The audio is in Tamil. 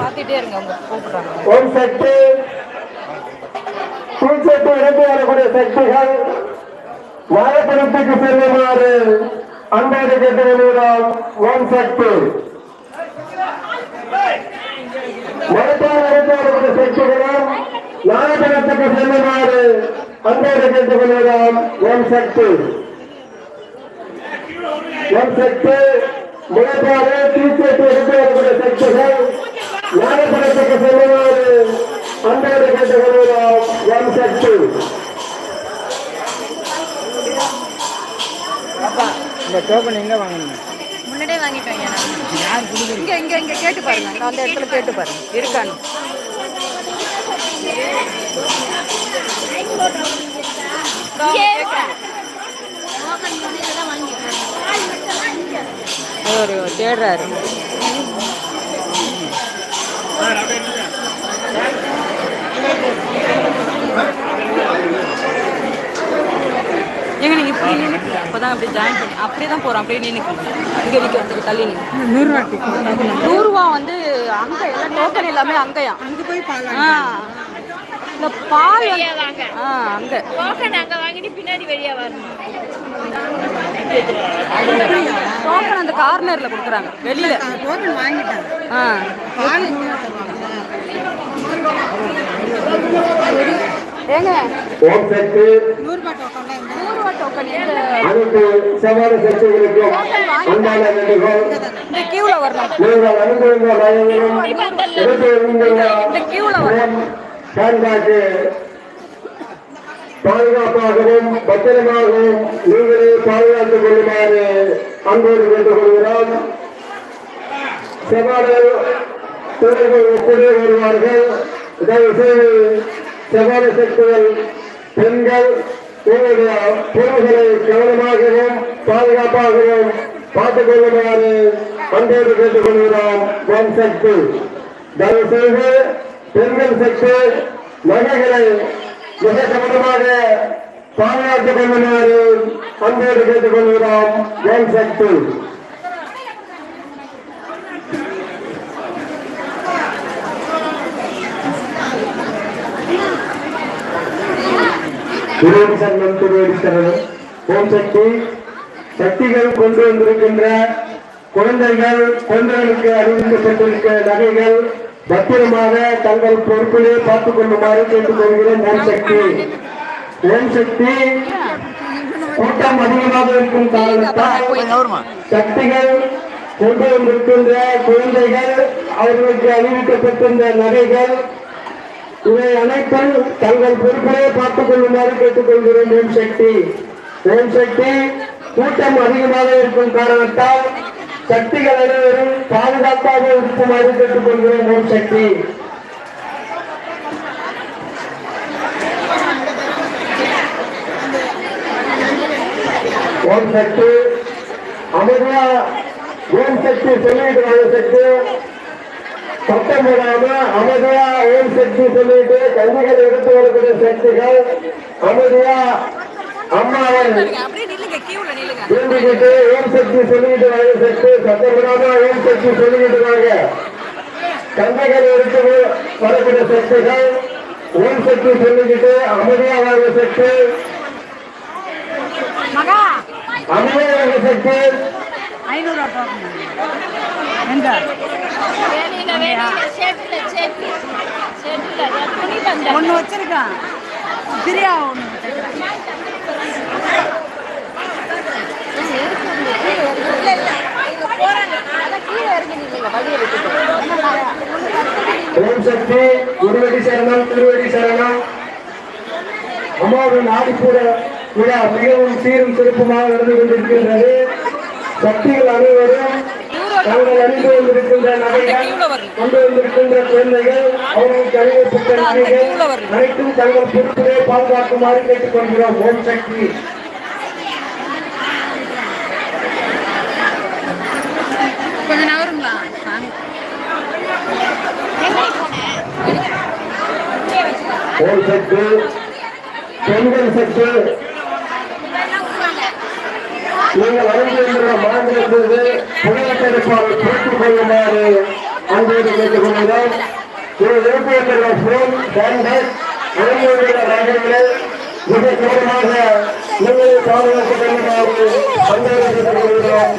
பார்த்துட்டே இருங்க அவங்க கூப்பிடுறாங்க. ஒரு சக்தி பூச்சட்டு எடுத்து வரக்கூடிய சக்திகள் வாழைப்பழத்துக்கு செல்லுமாறு அன்போடு கேட்டு வருகிறோம் ஓம் சக்தி மருத்துவம் எடுத்து சக்திகளும் வாழைப்பழத்துக்கு செல்லுமாறு அன்போடு கேட்டு வருகிறோம் ஓம் சக்தி ஓம் சக்தி எடுத்து வரக்கூடிய சக்திகள் செல்லுமாறு அன்போடு கேட்டு வருகிறோம் ஓம் சக்தி இந்த டோக்கன் எங்கே வாங்கணும் முன்னாடியே வாங்கிட்டோம் இங்க இங்க இங்க கேட்டு பாருங்க. நான் அந்த இடத்துல கேட்டு பாருங்க. இருக்கான்னு. ஒரு தேடுறாரு. எங்க நீங்க இப்படி அப்பதான் அப்படியே ஜாயின் பண்ணி அப்படியே தான் போறோம் அப்படியே நின்னுக்கு இங்க நிக்கிறதுக்கு தள்ளி நூறுரூவா வந்து அங்க எல்லாம் டோக்கன் எல்லாமே அங்கயா? அங்கே போய் இந்த பால் ஆ அங்க. டோக்கன் அங்க வாங்கிட்டு பின்னாடி வெளியே வரணும் டோக்கன் அந்த கார்னர்ல கொடுக்குறாங்க. வெளியில. டோக்கன் வாங்கிட்டேன் ஆ. ஏங்க? டோக்கன் நூறுரூவா டோக்கன் அனைத்து சமாத சக்திகளுக்கும் அன்பான நன்றிகள் இந்த கியூல நீங்கள் கியூல பாதுகாப்பாகவும் பத்திரமாகவும் நீங்களே பாதுகாத்துக் கொள்ளுமாறு அன்போடு கேட்டுக்கொள்கிறோம் செவாடல் துறைகள் ஒப்புடைய வருவார்கள். தயவுசெய்து செவாட சக்திகள் பெண்கள் உங்களுடைய பொருள்களை கவனமாகவும் பாதுகாப்பாகவும் பார்த்துக் கொள்ளுமாறு அன்போடு கேட்டுக்கொள்கிறோம் பெண் சக்தி. தயவு செய்து பெண்கள் சக்தி நகைகளை மிக கவனமாக பாதுகாத்துக் கொள்ளுமாறு கேட்டுக் கொள்கிறோம் ஓம் சக்தி. குருவின் சங்கம் திருவடித்தரணும். ஓம் சக்தி. சக்திகள் கொண்டு வந்திருக்கின்ற குழந்தைகள் குழந்தைகளுக்கு அறிவிக்கப்பட்டிருக்க நகைகள் பத்திரமாக தங்கள் பொறுப்பிலே பார்த்துக் கொள்ளுமாறு கேட்டுக்கொள்கிறோம் ஓம் சக்தி. ஓம் சக்தி. கூட்டம் அதிகமாக இருக்கும் காரணத்தால் சக்திகள் கொண்டு வந்திருக்கின்ற குழந்தைகள் அவர்களுக்கு அறிவிக்கப்பட்டிருந்த நகைகள் இவை அனைத்தும் தங்கள் பொறுப்பிலே பார்த்துக் கொள்ளுமாறு கேட்டுக்கொள்கிறோம் ஓம் சக்தி. ஓம் சக்தி. கூட்டம் அதிகமாக இருக்கும் காரணத்தால் சக்திகள் அனைவரும் பாதுகாப்பாக இருக்குமாறு கேட்டுக்கொள்கிறோம் ஓம் சக்தி. ஓம் சக்தி. அமைதியா ஓம் சக்தி சொல்லிட்டு வாங்க சக்தி. சத்தம் போடாம அமைதியா ஓம் சக்தி சொல்லிட்டு கல்விகள் எடுத்து வரக்கூடிய சக்திகள். அமைதியா அம்மாவை அப்படியே நில்லுங்க கியூல நில்லுங்க வேண்டிக்கிட்டு ஓம் சக்தி சொல்லிட்டு வாங்க சக்தி சத்தம் போடாம ஓம் சக்தி சொல்லிக்கிட்டு வாங்க கந்தைகள் எடுத்து வரக்கூடிய சக்திகள். ஓம் சக்தி சொல்லிக்கிட்டு அமைதியா வாங்க சக்தி. மகா! அமைதியா வாங்க சக்தி. எங்க? ஒன்று வச்சிருக்கான். பிரியா ஒன்று வச்சிருக்கேன் ஓம் சக்தி குருவடி சரணம் திருவடி சரணம். அம்மாவின் ஆடிப்பூட விழா மிகவும் சீரும் சிறப்புமாக நடந்து கொண்டிருக்கின்றது. சக்திகள் அனைவரும் தங்கள் அணிந்து கொண்டிருக்கின்ற நகைகள் கொண்டு வந்திருக்கின்ற குழந்தைகள் அவர்களுக்கு அணிவிக்கப்பட்ட நகைகள் அனைத்தும் தங்கள் பொறுப்பிலே பாதுகாக்குமாறு கேட்டுக்கொள்கிறோம். ஓம் சக்தி. ஓம் செட்டு பெண்கள் செட்டு. நீங்கள் அறிந்திருக்கிற மாநிலத்திலிருந்து புகையத்தெடுப்பால் கேட்டுக் கொள்ளுமாறு அன்போடு கேட்டுக் கொள்கிறோம். ஒரு விருப்பத்தில் போன் கேண்டஸ் இளைஞர்கள நகரங்களே மிக கவனமாக நீங்கள் பாதுகாத்து கொள்ளுமாறு அன்போடு கேட்டுக் கொள்கிறோம்